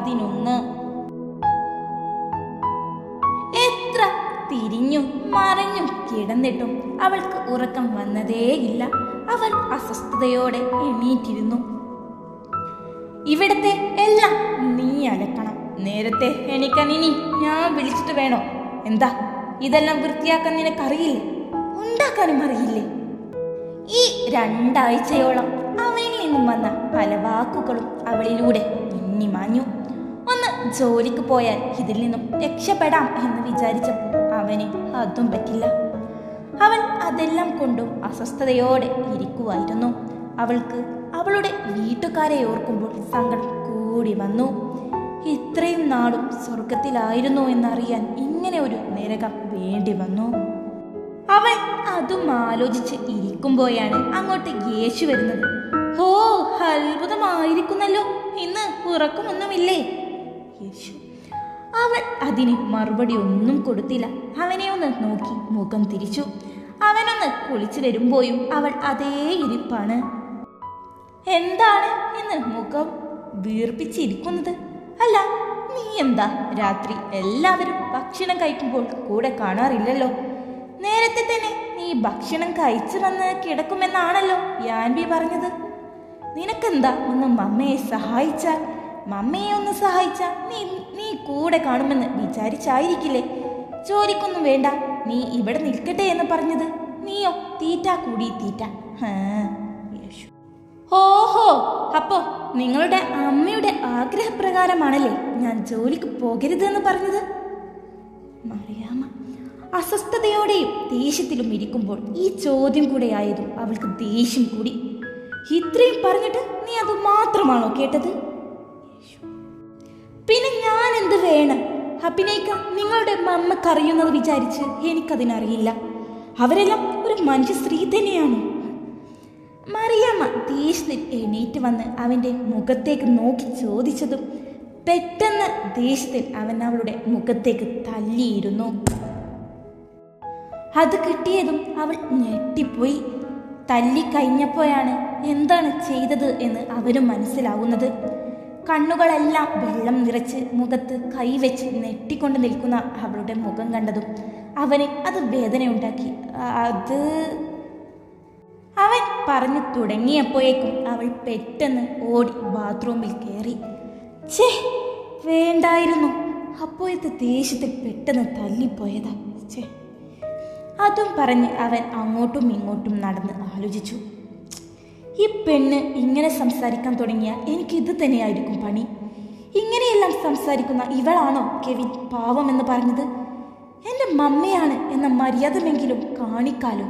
പതിനൊന്ന് എത്ര തിരിഞ്ഞും മറിഞ്ഞും കിടന്നിട്ടും അവൾക്ക് ഉറക്കം വന്നതേയില്ല. അവൾ അസ്വസ്ഥതയോടെ എണീറ്റിരുന്നു. ഇവിടത്തെ എല്ലാം നീ അലക്കണം നേരത്തെ എണീക്കാൻ ഇനി ഞാൻ വിളിച്ചിട്ട് വേണോ? എന്താ? ഇതെല്ലാം വൃത്തിയാക്കാൻ നിനക്കറിയില്ലേ? ഉണ്ടാക്കാനും അറിയില്ലേ? ഈ രണ്ടാഴ്ചയോളം അവനിൽ നിന്നും വന്ന പല വാക്കുകളും അവളിലൂടെ മിന്നിമാഞ്ഞു. ഒന്ന് ജോലിക്ക് പോയാൽ ഇതിൽ നിന്നും രക്ഷപ്പെടാം എന്ന് വിചാരിച്ചപ്പോൾ അവന് അതും പറ്റില്ല. അവൻ അതെല്ലാം കൊണ്ടും അസ്വസ്ഥതയോടെ ഇരിക്കുമായിരുന്നു അവൾക്ക് അവളുടെ വീട്ടുകാരെ ഓർക്കുമ്പോൾ സങ്കടം കൂടി വന്നു. ഇത്രയും നാളും സ്വർഗത്തിലായിരുന്നു എന്നറിയാൻ ഇങ്ങനെ ഒരു നരകം വേണ്ടി വന്നു. അവൻ അതും ആലോചിച്ച് ഇരിക്കുമ്പോഴാണ് അങ്ങോട്ട് യേശു വരുന്നത്. ഹോ അത്ഭുതമായിരിക്കുന്നല്ലോ. ഇന്ന് ഉറക്കമൊന്നുമില്ലേ? യേശു. അവൾ അതിന് മറുപടി ഒന്നും കൊടുത്തില്ല. അവനെ ഒന്ന് നോക്കി മുഖം തിരിച്ചു. അവനൊന്ന് കുളിച്ചു വരുമ്പോഴും അവൾ അതേ ഇരിപ്പാണ്. എന്താണ് ഇന്ന് മുഖം വീർപ്പിച്ചിരിക്കുന്നത്? അല്ല നീ എന്താ രാത്രി എല്ലാവരും ഭക്ഷണം കഴിക്കുമ്പോൾ കൂടെ കാണാറില്ലല്ലോ? നേരത്തെ തന്നെ നീ ഭക്ഷണം കഴിച്ചു വന്ന് കിടക്കുമെന്നാണല്ലോ യാൻവി പറഞ്ഞത്. നിനക്കെന്താ ഒന്ന് മമ്മയെ സഹായിച്ചാൽ? മമ്മയെ ഒന്ന് സഹായിച്ച നീ നീ കൂടെ കാണുമെന്ന് വിചാരിച്ചായിരിക്കില്ലേ? ജോലിക്കൊന്നും വേണ്ട. നീ ഇവിടെ നിൽക്കട്ടെ എന്ന് പറഞ്ഞത്. നീയോ തീറ്റ കൂടി തീറ്റ. ഓഹോ അപ്പോ നിങ്ങളുടെ അമ്മയുടെ ആഗ്രഹപ്രകാരമാണല്ലേ ഞാൻ ജോലിക്ക് പോകരുതെന്ന് പറഞ്ഞത്? മറിയാമ്മ അസ്വസ്ഥതയോടെയും ദേഷ്യത്തിലും ഇരിക്കുമ്പോൾ ഈ ചോദ്യം കൂടെ ആയതും അവൾക്ക് ദേഷ്യം കൂടി. ഇത്രയും പറഞ്ഞിട്ട് നീ അത് മാത്രമാണോ കേട്ടത്? പിന്നെ ഞാൻ എന്ത് വേണം? അഭിനയിക്കാൻ നിങ്ങളുടെ മമ്മക്കറിയുന്നത് വിചാരിച്ച് എനിക്കതിനറിയില്ല. അവരെല്ലാം ഒരു മനുഷ്യ സ്ത്രീ തന്നെയാണ്. മറിയാമ്മ ദേഷ്യത്തിൽ എണീറ്റ് വന്ന് അവന്റെ മുഖത്തേക്ക് നോക്കി ചോദിച്ചതും പെട്ടെന്ന് ദേഷ്യത്തിൽ അവൻ അവളുടെ മുഖത്തേക്ക് തല്ലിയിരുന്നു അത് കിട്ടിയതും അവൾ ഞെട്ടിപ്പോയി. തല്ലിക്കഴിഞ്ഞപ്പോഴാണ് എന്താണ് ചെയ്തത് എന്ന് അവരും മനസ്സിലാവുന്നത്. കണ്ണുകളെല്ലാം വെള്ളം നിറച്ച് മുഖത്ത് കൈവച്ച് നെട്ടിക്കൊണ്ട് നിൽക്കുന്ന അവളുടെ മുഖം കണ്ടതും അവന് അത് വേദനയുണ്ടാക്കി. അത് അവൻ പറഞ്ഞു തുടങ്ങിയപ്പോഴേക്കും അവൾ പെട്ടെന്ന് ഓടി ബാത്റൂമിൽ കയറി. ഛേ വേണ്ടായിരുന്നു. അപ്പോഴത്തെ ദേഷ്യത്തിൽ പെട്ടെന്ന് തല്ലിപ്പോയതാ. ഛേ. അതും പറഞ്ഞ് അവൻ അങ്ങോട്ടും ഇങ്ങോട്ടും നടന്ന് ആലോചിച്ചു. ഈ പെണ്ണ് ഇങ്ങനെ സംസാരിക്കാൻ തുടങ്ങിയ എനിക്ക് ഇത് തന്നെയായിരിക്കും പണി. ഇങ്ങനെയെല്ലാം സംസാരിക്കുന്ന ഇവളാണോ കെവിൻ പാവമെന്ന് പറഞ്ഞത്? എന്റെ മമ്മയാണ് എന്ന മര്യാദമെങ്കിലും കാണിക്കാലോ?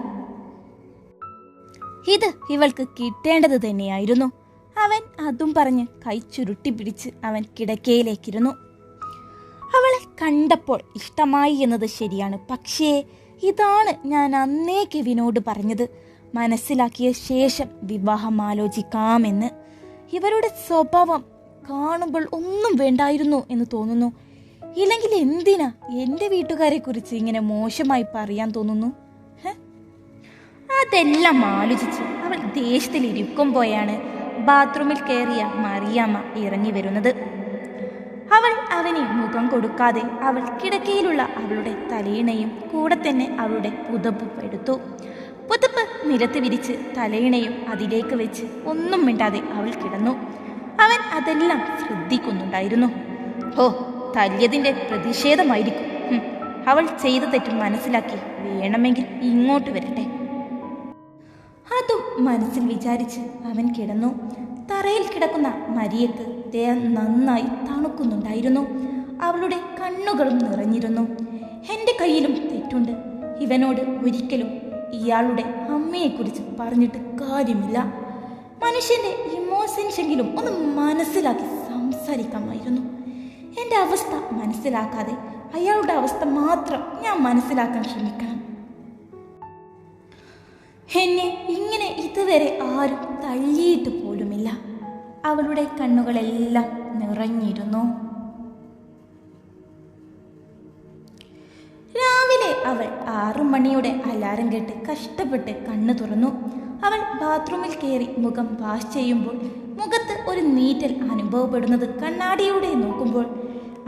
ഇത് ഇവൾക്ക് കിട്ടേണ്ടത് തന്നെയായിരുന്നു. അവൻ അതും പറഞ്ഞ് കൈ ചുരുട്ടി പിടിച്ച് അവൻ കിടക്കയിലേക്കിരുന്നു. അവളെ കണ്ടപ്പോൾ ഇഷ്ടമായി എന്നത് ശരിയാണ്. പക്ഷേ ഇതാണ് ഞാൻ അന്നേ കെവിനോട് പറഞ്ഞത്. മനസ്സിലാക്കിയ ശേഷം വിവാഹം ആലോചിക്കാമെന്ന് ഇവരുടെ സ്വഭാവം കാണുമ്പോൾ ഒന്നും വേണ്ടായിരുന്നു എന്ന് തോന്നുന്നു. ഇല്ലെങ്കിൽ എന്തിനാ എന്റെ വീട്ടുകാരെ കുറിച്ച് ഇങ്ങനെ മോശമായി പറയാൻ തോന്നുന്നു? അതെല്ലാം ആലോചിച്ച് അവൾ ദേഷ്യത്തിൽ ഇരിക്കുമ്പോഴാണ് ബാത്റൂമിൽ കയറിയ മറിയാമ്മ ഇറങ്ങി വരുന്നത്. അവൾ അവന് മുഖം കൊടുക്കാതെ അവൾ കിടക്കയിലുള്ള അവളുടെ തലയിണയും കൂടെ തന്നെ അവളുടെ പുതപ്പും എടുത്തു. പുതപ്പ് നിലത്ത് വിരിച്ച് തലയിണയും അതിലേക്ക് വെച്ച് ഒന്നും മിണ്ടാതെ അവൾ കിടന്നു. അവൻ അതെല്ലാം ശ്രദ്ധിക്കുന്നുണ്ടായിരുന്നു. ഓ തല്ലിയതിന്റെ പ്രതിഷേധമായിരിക്കും. അവൾ ചെയ്ത തെറ്റും മനസ്സിലാക്കി വേണമെങ്കിൽ ഇങ്ങോട്ട് വരട്ടെ. അതും മനസ്സിൽ വിചാരിച്ച് അവൻ കിടന്നു. തറയിൽ കിടക്കുന്ന മരിയക്ക് ദേഹം നന്നായി തണുക്കുന്നുണ്ടായിരുന്നു. അവളുടെ കണ്ണുകളും നിറഞ്ഞിരുന്നു. എന്റെ കയ്യിലും തെറ്റുണ്ട്. ഇവനോട് ഒരിക്കലും ഇയാളുടെ അമ്മയെക്കുറിച്ച് പറഞ്ഞിട്ട് കാര്യമില്ല. മനുഷ്യന്റെ ഇമോഷൻസ് എങ്കിലും ഒന്ന് മനസ്സിലാക്കി സംസാരിക്കാമായിരുന്നു. എന്റെ അവസ്ഥ മനസ്സിലാക്കാതെ അയാളുടെ അവസ്ഥ മാത്രം ഞാൻ മനസ്സിലാക്കാൻ ശ്രമിക്കണം. എന്നെ ഇങ്ങനെ ഇതുവരെ ആരും തള്ളിയിട്ട് പോലുമില്ല. അവളുടെ കണ്ണുകളെല്ലാം നിറഞ്ഞിരുന്നു. അവൾ ആറു മണിയുടെ അലാറം കേട്ട് കഷ്ടപ്പെട്ട് കണ്ണു തുറന്നു. അവൾ ബാത്റൂമിൽ കയറി മുഖം വാഷ് ചെയ്യുമ്പോൾ മുഖത്ത് ഒരു നീറ്റൽ അനുഭവപ്പെടുന്നത് കണ്ണാടിയുടെ നോക്കുമ്പോൾ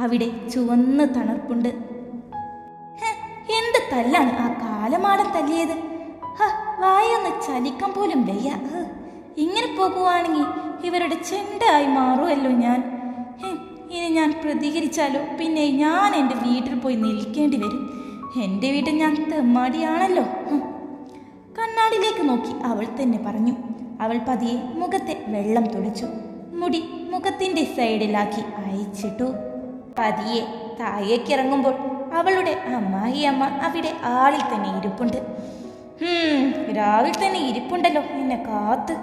അവിടെ ചുവന്ന് തണർപ്പുണ്ട് എന്ത് തല്ലാണ് ആ കാലമാടം തല്ലിയത്? ഹ, വായൊന്ന് ചലിക്കാൻ പോലും വയ്യ. ഇങ്ങനെ പോകുവാണെങ്കിൽ ഇവരുടെ ചെണ്ടായി മാറുമല്ലോ ഞാൻ. ഇനി ഞാൻ പ്രതികരിച്ചാലോ? പിന്നെ ഞാൻ എന്റെ വീട്ടിൽ പോയി നിൽക്കേണ്ടി വരും. എന്റെ വീട്ടിൽ ഞാൻ തെമ്മാടിയാണല്ലോ. കണ്ണാടിയിലേക്ക് നോക്കി അവൾ തന്നെ പറഞ്ഞു. അവൾ പതിയെ മുഖത്തെ വെള്ളം തുളിച്ചു മുടി മുഖത്തിന്റെ സൈഡിലാക്കി അയച്ചിട്ടു പതിയെ താഴേക്കിറങ്ങുമ്പോൾ അവളുടെ അമ്മായി അമ്മ അവിടെ ആളിൽ തന്നെ ഇരിപ്പുണ്ട്. രാവിൽ തന്നെ ഇരിപ്പുണ്ടല്ലോ എന്നെ കാത്ത്.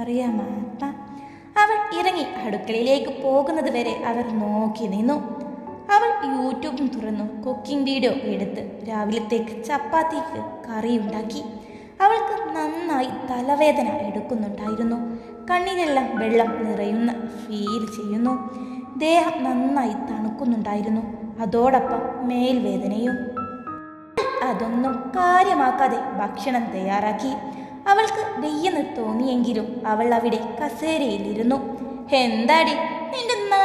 അറിയാമാ അവൾ ഇറങ്ങി അടുക്കളയിലേക്ക് പോകുന്നത് വരെ അവർ നോക്കി നിന്നു. അവൾ യൂട്യൂബും തുറന്നു കുക്കിംഗ് വീഡിയോ എടുത്ത് രാവിലത്തേക്ക് ചപ്പാത്തിക്ക് കറി ഉണ്ടാക്കി അവൾക്ക് നന്നായി തലവേദന എടുക്കുന്നുണ്ടായിരുന്നു. കണ്ണിലെല്ലാം വെള്ളം നിറയുന്ന ഫീൽ ചെയ്യുന്നു. ദേഹം നന്നായി തണുക്കുന്നുണ്ടായിരുന്നു. അതോടൊപ്പം മേൽവേദനയും. അതൊന്നും കാര്യമാക്കാതെ ഭക്ഷണം തയ്യാറാക്കി. അവൾക്ക് വെയ്യെന്ന് തോന്നിയെങ്കിലും അവൾ അവിടെ കസേരയിലിരുന്നു. എന്താടി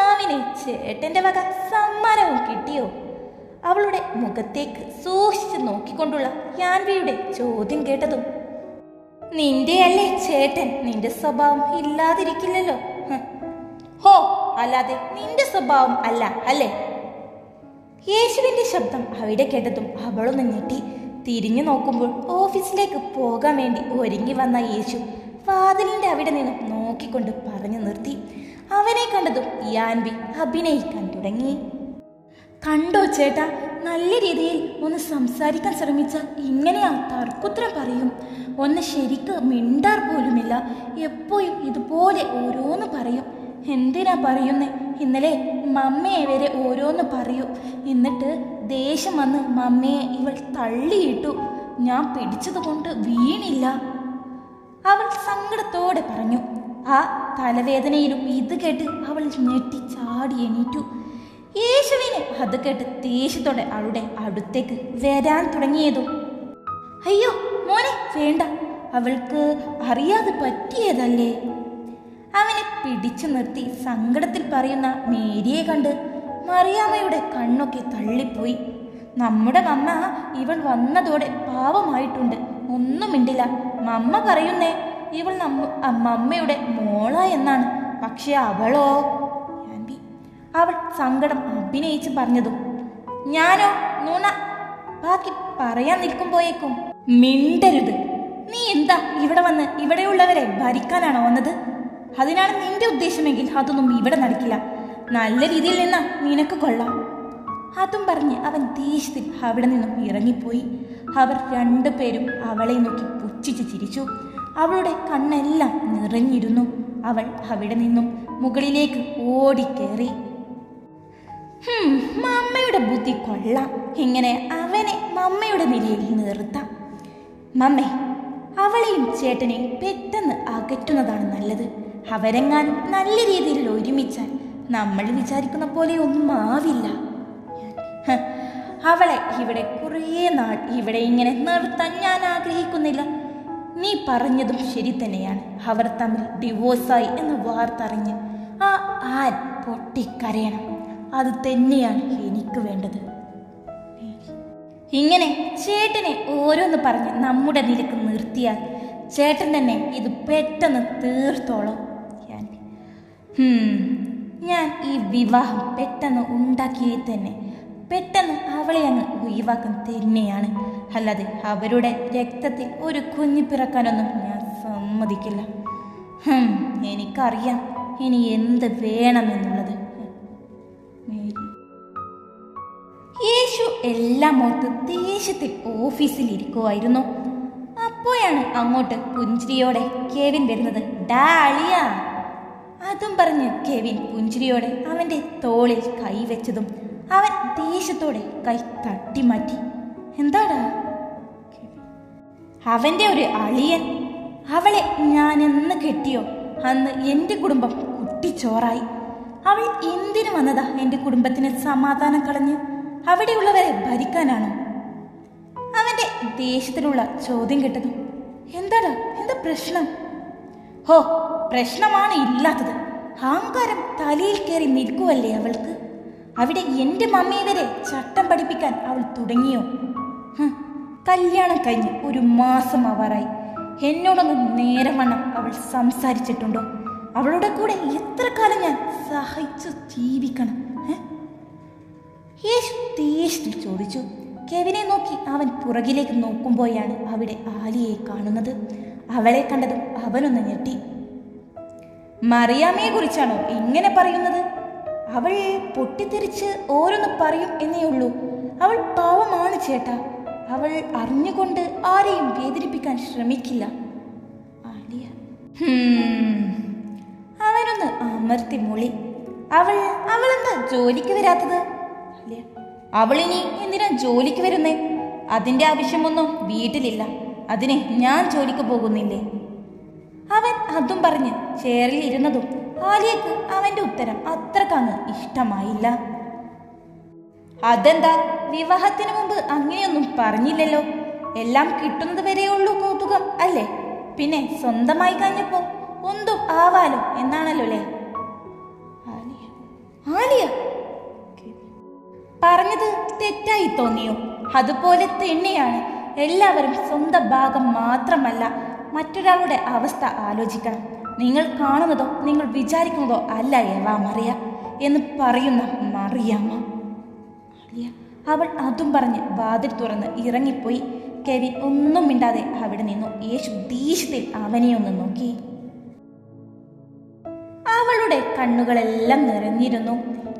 നിന്റെ ചേട്ടന്റെ വക സമ്മാനവും കിട്ടിയോ? അവളുടെ മുഖത്തേക്ക് സൂക്ഷിച്ച് നോക്കിക്കൊണ്ടുള്ള യാൻവിയുടെ ചോദ്യം കേട്ടതും നിന്റെ അല്ലേ ചേട്ടൻ? നിന്റെ സ്വഭാവം ഇല്ലാതിരിക്കില്ലല്ലോ. ഹോ അല്ലാതെ നിന്റെ സ്വഭാവം അല്ല അല്ലേ? യേശുവിന്റെ ശബ്ദം അവിടെ കേട്ടതും അവളൊന്ന് ഞെട്ടി തിരിഞ്ഞു നോക്കുമ്പോൾ ഓഫീസിലേക്ക് പോകാൻ വേണ്ടി ഒരുങ്ങി വന്ന യേശു വാതിലിന്റെ അവിടെ നിന്നും നോക്കിക്കൊണ്ട് പറഞ്ഞു നിർത്തി. അവനെ കണ്ടതും യാൻവി അഭിനയിക്കാൻ തുടങ്ങി. കണ്ടോ ചേട്ടാ നല്ല രീതിയിൽ ഒന്ന് സംസാരിക്കാൻ ശ്രമിച്ച ഇങ്ങനെയാ തർക്കുത്തരം പറയും. ഒന്ന് ശരിക്ക് മിണ്ടാർ പോലുമില്ല എപ്പോഴും ഇതുപോലെ ഓരോന്ന് പറയും. എന്തിനാ പറയുന്നേ? ഇന്നലെ മമ്മയെ വരെ ഓരോന്ന് പറയൂ. എന്നിട്ട് ദേഷ്യം വന്ന് മമ്മയെ ഇവൾ തള്ളിയിട്ടു ഞാൻ പിടിച്ചതുകൊണ്ട് വീണില്ല. അവൾ സങ്കടത്തോടെ പറഞ്ഞു ആ തലവേദനയിലും ഇത് കേട്ട് അവൾ ഞെട്ടി ചാടി എണീറ്റു. യേശുവിനെ അത് കേട്ട് ദേഷ്യത്തോടെ അവളുടെ അടുത്തേക്ക് വരാൻ തുടങ്ങിയതും അയ്യോ മോനെ വേണ്ട. അവൾക്ക് അറിയാതെ പറ്റിയതല്ലേ? അവനെ പിടിച്ചു നിർത്തി സങ്കടത്തിൽ പറയുന്ന മേരിയെ കണ്ട് മറിയാമ്മയുടെ കണ്ണൊക്കെ തള്ളിപ്പോയി. നമ്മുടെ മമ്മ ഇവൾ വന്നതോടെ പാവമായിട്ടുണ്ട്. ഒന്നും മിണ്ടില്ല. മമ്മ പറയുന്നേ ഇവൾ നമ്മ മമ്മയുടെ മോള എന്നാണ്. പക്ഷെ അവളോ? അവൾ സങ്കടം അഭിനയിച്ച് പറഞ്ഞതും ഞാനോ നുണ ബാക്കി പറയാൻ നിൽക്കുമ്പോയേക്കും. മിണ്ടരുത്. നീ എന്താ ഇവിടെ വന്ന് ഇവിടെയുള്ളവരെ ഭരിക്കാനാണോ വന്നത്? അതിനാണ് നിന്റെ ഉദ്ദേശമെങ്കിൽ അതൊന്നും ഇവിടെ നടക്കില്ല. നല്ല രീതിയിൽ നിന്നാ നിനക്ക് കൊള്ളാം. അതും പറഞ്ഞ് അവൻ ദേഷ്യത്തിൽ അവിടെ നിന്നും ഇറങ്ങിപ്പോയി. അവർ രണ്ടുപേരും അവളെ നോക്കി പുച്ഛിച്ച് ചിരിച്ചു. അവളുടെ കണ്ണെല്ലാം നിറഞ്ഞിരുന്നു. അവൾ അവിടെ നിന്നും മുകളിലേക്ക് ഓടിക്കേറി. മമ്മയുടെ ബുദ്ധി കൊള്ളാം. ഇങ്ങനെ അവനെ മമ്മയുടെ നിലയിൽ നിർത്താം. മമ്മേ അവളെയും ചേട്ടനെയും പെട്ടെന്ന് അകറ്റുന്നതാണ് നല്ലത്. അവരെങ്ങാൻ നല്ല രീതിയിൽ ഒരുമിച്ചാൽ നമ്മൾ വിചാരിക്കുന്ന പോലെ ഒന്നും ആവില്ല. അവളെ ഇവിടെ കുറേ നാൾ ഇവിടെ ഇങ്ങനെ നിർത്താൻ ഞാൻ ആഗ്രഹിക്കുന്നില്ല. നീ പറഞ്ഞതും ശരി തന്നെയാണ്. അവർ തമ്മിൽ ഡിവോഴ്സായി എന്ന് വാർത്ത അറിഞ്ഞ് ആ ആൻ പൊട്ടിക്കരയണം. അത് തന്നെയാണ് എനിക്ക് വേണ്ടത്. ഇങ്ങനെ ചേട്ടനെ ഓരോന്ന് പറഞ്ഞ് നമ്മുടെ നിരക്ക് നിർത്തിയാൽ ചേട്ടൻ തന്നെ ഇത് പെട്ടെന്ന് തീർത്തോളം. ഞാൻ ഞാൻ ഈ വിവാഹം പെട്ടെന്ന് ഉണ്ടാക്കിയേ തന്നെ. പെട്ടെന്ന് അവളെ അങ്ങ് ഒഴിവാക്കാൻ തന്നെയാണ്. അല്ലാതെ അവരുടെ രക്തത്തിൽ ഒരു കുഞ്ഞു പിറക്കാനൊന്നും ഞാൻ സമ്മതിക്കില്ല. എനിക്കറിയാം ഇനി എന്ത് വേണമെന്നുള്ളത് യേശു എല്ലാം ഓർത്ത് ദേഷ്യത്തിൽ ഓഫീസിൽ ഇരിക്കുമായിരുന്നു അപ്പോഴാണ് അങ്ങോട്ട് പുഞ്ചിരിയോടെ കെവിൻ വരുന്നത്. ഡാളിയ അതും പറഞ്ഞ് കെവിൻ പുഞ്ചിരിയോടെ അവന്റെ തോളിൽ കൈവച്ചതും അവൻ ദേഷ്യത്തോടെ കൈ തട്ടിമാറ്റി. എന്താടാ? അവന്റെ ഒരു അളിയൻ. അവളെ ഞാൻ എന്ന് കെട്ടിയോ? അന്ന് എന്റെ കുടുംബം കുട്ടിച്ചോറായി. അവൾ എന്തിനു വന്നതാ എന്റെ കുടുംബത്തിന് സമാധാനം കളഞ്ഞ്? അവിടെയുള്ളവരെ ഭരിക്കാനാണോ? അവന്റെ ദേഷ്യത്തിലുള്ള ചോദ്യം കിട്ടുന്നു എന്താടാ? എന്താ പ്രശ്നം? ഹോ പ്രശ്നമാണ് ഇല്ലാത്തത്. അഹങ്കാരം തലയിൽ കയറി നിൽക്കുവല്ലേ അവൾക്ക്? അവിടെ എന്റെ മമ്മിയെ വരെ ചട്ടം പഠിപ്പിക്കാൻ അവൾ തുടങ്ങിയോ? കല്യാണം കഴിഞ്ഞ് ഒരു മാസം ആവാറായി. എന്നോടൊന്ന് നേരെ അവൾ സംസാരിച്ചിട്ടുണ്ടോ? അവളുടെ കൂടെ എത്ര കാലം ഞാൻ സഹിച്ചു ജീവിക്കണം യേശു ദേഷ്യത്തിൽ ചോദിച്ചു. കെവിനെ നോക്കി അവൻ പുറകിലേക്ക് നോക്കുമ്പോഴാണ് അവിടെ ആലിയെ കാണുന്നത്. അവളെ കണ്ടതും അവനൊന്ന് ഞെട്ടി. മറിയാമ്മയെ കുറിച്ചാണോ ഇങ്ങനെ പറയുന്നത്? അവൾ പൊട്ടിത്തെറിച്ച് ഓരോന്ന് പറയും എന്നേ ഉള്ളൂ. അവൾ പാവമാണ് ചേട്ടാ. അവൾ അറിഞ്ഞുകൊണ്ട് ആരെയും വേദനിപ്പിക്കാൻ ശ്രമിക്കില്ല. ആലിയ. അവനൊന്ന് അമർത്തി മൊളി. അവൾ അവളെന്താ ജോലിക്ക് വരാത്തത്? അവളിനി എന്തിനാ ജോലിക്ക് വരുന്നേ? അതിന്റെ ആവശ്യമൊന്നും വീട്ടിലില്ല. അതിനെ ഞാൻ ജോലിക്ക് പോകുന്നില്ലേ? അവൻ അതും പറഞ്ഞ് ചേറിൽ ഇരുന്നതും ആലിയക്ക് അവന്റെ ഉത്തരം അത്രക്കങ്ങ് ഇഷ്ടമായില്ല. അതെന്താ? വിവാഹത്തിന് മുമ്പ് അങ്ങനെയൊന്നും പറഞ്ഞില്ലല്ലോ. എല്ലാം കിട്ടുന്നത് വരെയുള്ളൂ കൗതുകം അല്ലേ? പിന്നെ സ്വന്തമായി കഴിഞ്ഞപ്പോ ഒന്നും ആവാലോ എന്നാണല്ലോ അല്ലേ? ആലിയ. പറഞ്ഞത് തെറ്റായി തോന്നിയോ? അതുപോലെ തന്നെയാണ് എല്ലാവരും സ്വന്തം ഭാഗം മാത്രമല്ല മറ്റൊരാളുടെ അവസ്ഥ ആലോചിക്കണം. നിങ്ങൾ കാണുന്നതോ നിങ്ങൾ വിചാരിക്കുന്നതോ അല്ല ഏവാ മറിയ എന്ന് പറയുന്ന മറിയാമ്മ. അവൾ അതും പറഞ്ഞ് വാതിൽ തുറന്ന് ഇറങ്ങിപ്പോയി. കെവിൻ ഒന്നും മിണ്ടാതെ അവിടെ നിന്നു. യേശു ദേഷ്യത്തിൽ അവനെ ഒന്ന് നോക്കി. അവളുടെ കണ്ണുകളെല്ലാം നിറഞ്ഞിരുന്നു.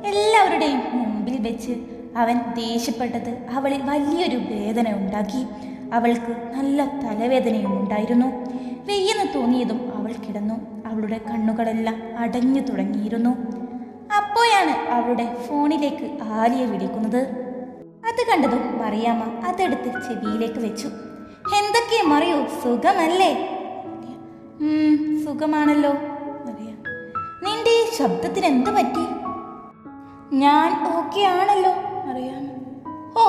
എല്ലാവരുടെയും മുമ്പിൽ വെച്ച് അവൻ ദേഷ്യപ്പെട്ടത് അവളിൽ വലിയൊരു വേദന ഉണ്ടാക്കി. അവൾക്ക് നല്ല തലവേദനയും ഉണ്ടായിരുന്നു. വെയ്യെന്ന് തോന്നിയതും അവൾ കിടന്നു. അവളുടെ കണ്ണുകളെല്ലാം അടഞ്ഞു തുടങ്ങിയിരുന്നു. അപ്പോഴാണ് അവളുടെ ഫോണിലേക്ക് ആലിയെ വിളിക്കുന്നത്. അത് കണ്ടതും മറിയാമ്മ അതെടുത്ത് ചെവിയിലേക്ക് വെച്ചു. എന്തൊക്കെ മറിയോ സുഖമല്ലേ? സുഖമാണല്ലോ മറിയ. നിന്റെ ഈ ശബ്ദത്തിന് എന്ത് പറ്റി? ഞാൻ ഓക്കെ ആണല്ലോ അറിയാം ഓ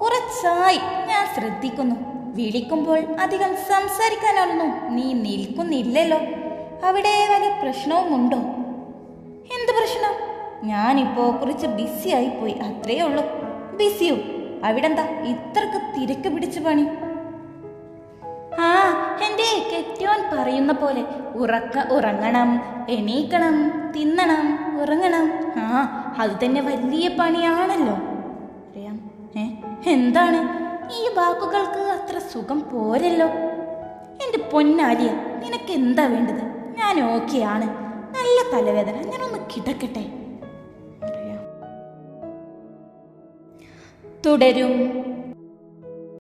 കുറച്ചായി. ഞാൻ ശ്രദ്ധിക്കുന്നു. വിളിക്കുമ്പോൾ അധികം സംസാരിക്കാനൊന്നും നീ നിൽക്കുന്നില്ലല്ലോ. അവിടെ വല്ല പ്രശ്നവുമുണ്ടോ? എന്ത് പ്രശ്നം? ഞാനിപ്പോ കുറച്ച് ബിസി ആയി പോയി അത്രേ ഉള്ളൂ. ബിസിയോ അവിടെന്താ ഇത്രക്ക് തിരക്ക് പിടിച്ചു പണി? ആ എന്റെ കെട്ടിയോൻ പറയുന്ന പോലെ ഉറക്ക ഉറങ്ങണം എണീക്കണം തിന്നണം ഉറങ്ങണം. ആ അത് തന്നെ വലിയ പണിയാണല്ലോ. അറിയാം. എന്താണ്? ഈ വാക്കുകൾക്ക് അത്ര സുഖം പോരല്ലോ. എന്റെ പൊന്നാലിയ നിനക്ക് എന്താ വേണ്ടത്? ഞാൻ ഓക്കെയാണ്. നല്ല തലവേദന. ഞാനൊന്ന് കിടക്കട്ടെ. തുടരും.